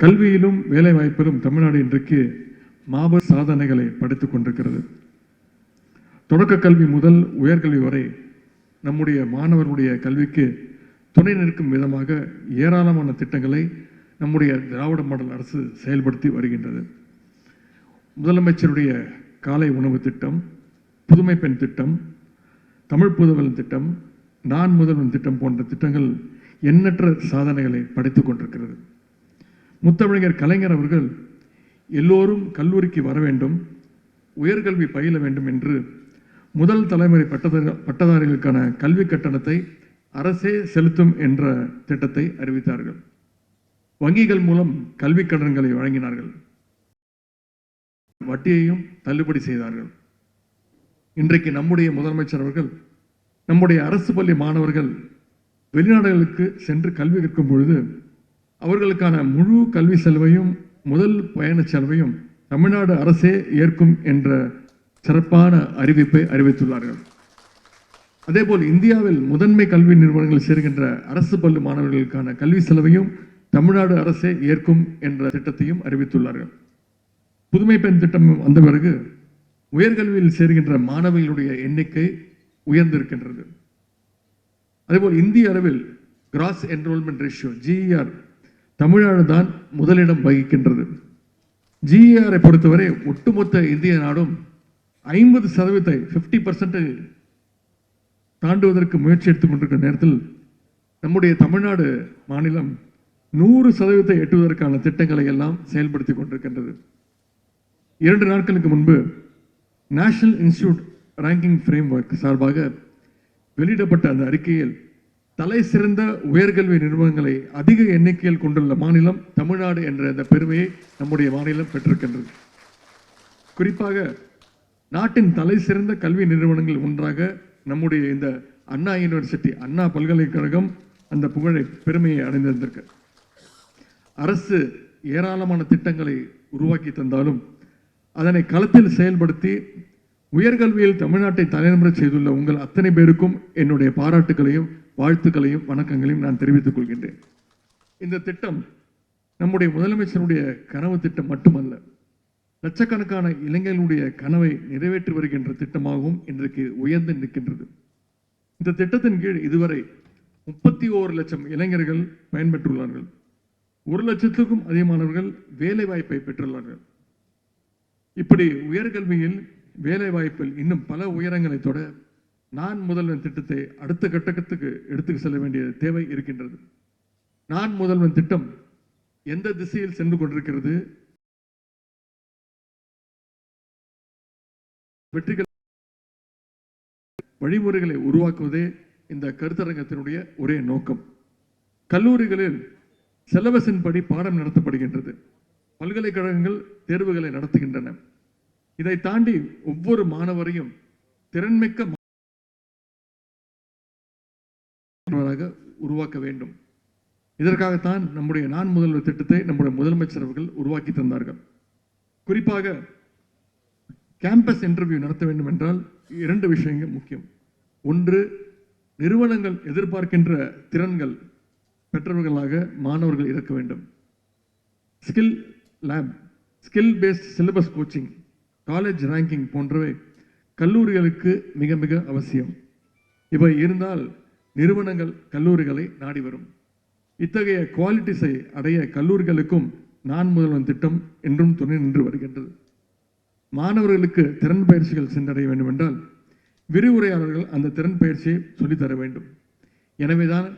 கல்வியிலும் வேலை வாய்ப்பிலும் தமிழ்நாடு இன்றைக்கு மாபெரும் சாதனைகளை படைத்துக் கொண்டிருக்கிறது. தொடக்க கல்வி முதல் உயர்கல்வி வரை நம்முடைய மாணவர்களுடைய கல்விக்கு துணை நிற்கும் விதமாக ஏராளமான திட்டங்களை நம்முடைய திராவிட மாடல் அரசு செயல்படுத்தி வருகின்றது. முதலமைச்சருடைய காலை உணவு திட்டம் புதுமை பெண் திட்டம் தமிழ் புதவன் திட்டம் நான் முதல்வன் திட்டம் போன்ற திட்டங்கள் எண்ணற்ற சாதனைகளை படைத்துக் கொண்டிருக்கிறது. முத்தமிழர் கலைஞர் அவர்கள் எல்லோரும் கல்லூரிக்கு வர வேண்டும் உயர்கல்வி பயில வேண்டும் என்று முதல் தலைமுறை பட்டதாரி பட்டதாரிகளுக்கான கல்வி கட்டணத்தை அரசே செலுத்தும் என்ற திட்டத்தை அறிவித்தார்கள். வங்கிகள் மூலம் கல்வி கடன்களை வழங்கினார்கள். வட்டியையும் தள்ளுபடி செய்தார்கள். இன்றைக்கு நம்முடைய முதலமைச்சர் அவர்கள் நம்முடைய அரசு பள்ளி மாணவர்கள் வெளிநாடுகளுக்கு சென்று கல்வி கற்கும் பொழுது அவர்களுக்கான முழு கல்வி செலவையும் முதல் பயண செலவையும் தமிழ்நாடு அரசே ஏற்கும் என்ற சிறப்பான அறிவிப்பை அறிவித்துள்ளார்கள். அதேபோல் இந்தியாவில் முதன்மை கல்வி நிறுவனங்கள் சேர்கின்ற அரசு பள்ளி மாணவர்களுக்கான கல்வி செலவையும் தமிழ்நாடு அரசே ஏற்கும் என்ற திட்டத்தையும் அறிவித்துள்ளார்கள். புதுமை பெண் திட்டம் வந்த பிறகு உயர்கல்வியில் சேர்கின்ற மாணவிகளுடைய எண்ணிக்கை உயர்ந்திருக்கின்றது. அதேபோல் இந்திய அளவில் gross enrolment ratio GER Tamil Nadu தான் முதலிடம் வகிக்கின்றது. ஜிஏஆரை பொறுத்தவரை ஒட்டுமொத்த இந்திய நாடும் ஐம்பது சதவீதத்தை ஃபிஃப்டி பர்சன்ட் தாண்டுவதற்கு முயற்சி எடுத்துக் கொண்டிருக்கிற நேரத்தில் நம்முடைய தமிழ்நாடு மாநிலம் நூறு சதவீதத்தை எட்டுவதற்கான திட்டங்களை எல்லாம் செயல்படுத்தி கொண்டிருக்கின்றது. இரண்டு நாட்களுக்கு முன்பு national institute ranking framework சார்பாக வெளியிடப்பட்ட அந்த அறிக்கையில் தலை சிறந்த உயர்கல்வி நிறுவனங்களை அதிக எண்ணிக்கையில் கொண்டுள்ள மாநிலம் தமிழ்நாடு என்ற இந்த பெருமையை நம்முடைய மாநிலம் பெற்றிருக்கின்றது. குறிப்பாக நாட்டின் தலை சிறந்த கல்வி நிறுவனங்கள் ஒன்றாக நம்முடைய இந்த அண்ணா யூனிவர்சிட்டி அண்ணா பல்கலைக்கழகம் அந்த புகழை பெருமையை அடைந்திருந்திருக்கு. அரசு ஏராளமான திட்டங்களை உருவாக்கி தந்தாலும் அதனை களத்தில் செயல்படுத்தி உயர்கல்வியில் தமிழ்நாட்டை தலைநிமிர செய்துள்ள உங்கள் அத்தனை பேருக்கும் என்னுடைய பாராட்டுகளையும் வாழ்த்துக்களையும் வணக்கங்களையும் நான் தெரிவித்துக் கொள்கின்றேன். இந்த திட்டம் நம்முடைய முதலமைச்சருடைய கனவு திட்டம் மட்டுமல்ல லட்சக்கணக்கான இளைஞர்களுடைய கனவை நிறைவேற்றி வருகின்ற திட்டமாகவும் இன்றைக்கு உயர்ந்து நிற்கின்றது. இந்த திட்டத்தின் கீழ் இதுவரை முப்பத்தி ஓரு லட்சம் இளைஞர்கள் பயன்பெற்றுள்ளார்கள். ஒரு லட்சத்துக்கும் அதிகமானவர்கள் வேலை வாய்ப்பை பெற்றுள்ளார்கள். இப்படி உயர்கல்வியில் வேலை வாய்ப்பில் இன்னும் பல உயரங்களை தொட நான் முதல்வன் திட்டத்தை அடுத்த கட்டத்துக்கு எடுத்து செல்ல வேண்டிய தேவை இருக்கின்றது. நான் முதல்வன் திட்டம் எந்த திசையில் சென்று கொண்டிருக்கிறது? வெற்றிகள் வழிமுறைகளை உருவாக்குவதே இந்த கருத்தரங்கத்தினுடைய ஒரே நோக்கம். கல்லூரிகளில் சிலபஸின் படி பாடம் நடத்தப்படுகின்றது. பல்கலைக்கழகங்கள் தேர்வுகளை நடத்துகின்றன. இதை தாண்டி ஒவ்வொரு மாணவரையும் திறன்மிக்க மாணவராக உருவாக்க வேண்டும். இதற்காகத்தான் நம்முடைய நான் முதல்வர் திட்டத்தை நம்முடைய முதலமைச்சர் அவர்கள் உருவாக்கி தந்தார்கள். குறிப்பாக கேம்பஸ் இன்டர்வியூ நடத்த வேண்டும் என்றால் இரண்டு விஷயங்கள் முக்கியம். ஒன்று நிறுவனங்கள் எதிர்பார்க்கின்ற திறன்கள் பெற்றவர்களாக மாணவர்கள் இருக்க வேண்டும். Skill lab skill based syllabus coaching college ranking போன்றவை கல்லூரிகளுக்கு மிக மிக அவசியம். இவை இருந்தால் நிறுவனங்கள் கல்லூரிகளை நாடி வரும். இத்தகைய குவாலிட்டிஸை அடைய கல்லூரிகளுக்கும் நான் முதல்வன் திட்டம் என்றும் துணை நின்று வருகின்றது. மாணவர்களுக்கு திறன் பயிற்சிகள் சென்றடைய வேண்டும் என்றால் விரிவுரையாளர்கள் அந்த திறன் பயிற்சியை சொல்லித்தர வேண்டும். எனவேதான்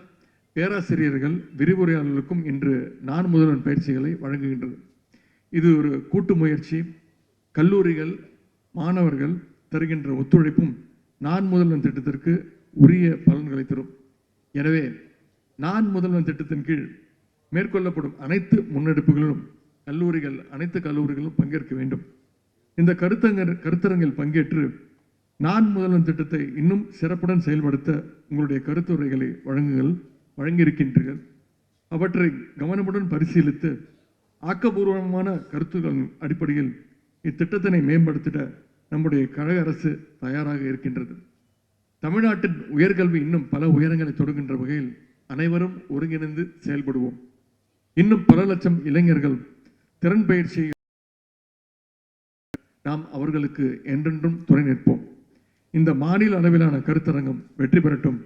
பேராசிரியர்கள் விரிவுரையாளர்களுக்கும் இன்று நான் முதல்வன் பயிற்சிகளை வழங்குகின்றது. இது ஒரு கூட்டு முயற்சி. கல்லூரிகள் மாணவர்கள் தருகின்ற ஒத்துழைப்பும் நான் முதல்வன் திட்டத்திற்கு உரிய பலன்களை தரும். எனவே நான் முதல்வன் திட்டத்தின் கீழ் மேற்கொள்ளப்படும் அனைத்து முன்னெடுப்புகளிலும் கல்லூரிகள் அனைத்து கல்லூரிகளும் பங்கேற்க வேண்டும். இந்த கருத்தங்க கருத்தரங்கில் பங்கேற்று நான் முதல்வன் திட்டத்தை இன்னும் சிறப்புடன் செயல்படுத்த உங்களுடைய கருத்துரைகளை வழங்குங்கள் வழங்கியிருக்கின்றீர்கள். அவற்றை கவனமுடன் பரிசீலித்து ஆக்கபூர்வமான கருத்துக்களின் அடிப்படையில் இத்திட்டத்தினை மேம்படுத்திட நம்முடைய கழக அரசு தயாராக இருக்கின்றது. தமிழ்நாட்டின் உயர்கல்வி இன்னும் பல உயரங்களை தொடுகின்ற வகையில் அனைவரும் ஒருங்கிணைந்து செயல்படுவோம். இன்னும் பல லட்சம் இளைஞர்கள் திறன் பயிற்சி நாம் அவர்களுக்கு என்றென்றும் துணை நிற்போம். இந்த மாநில அளவிலான கருத்தரங்கம் வெற்றி பெறட்டும்.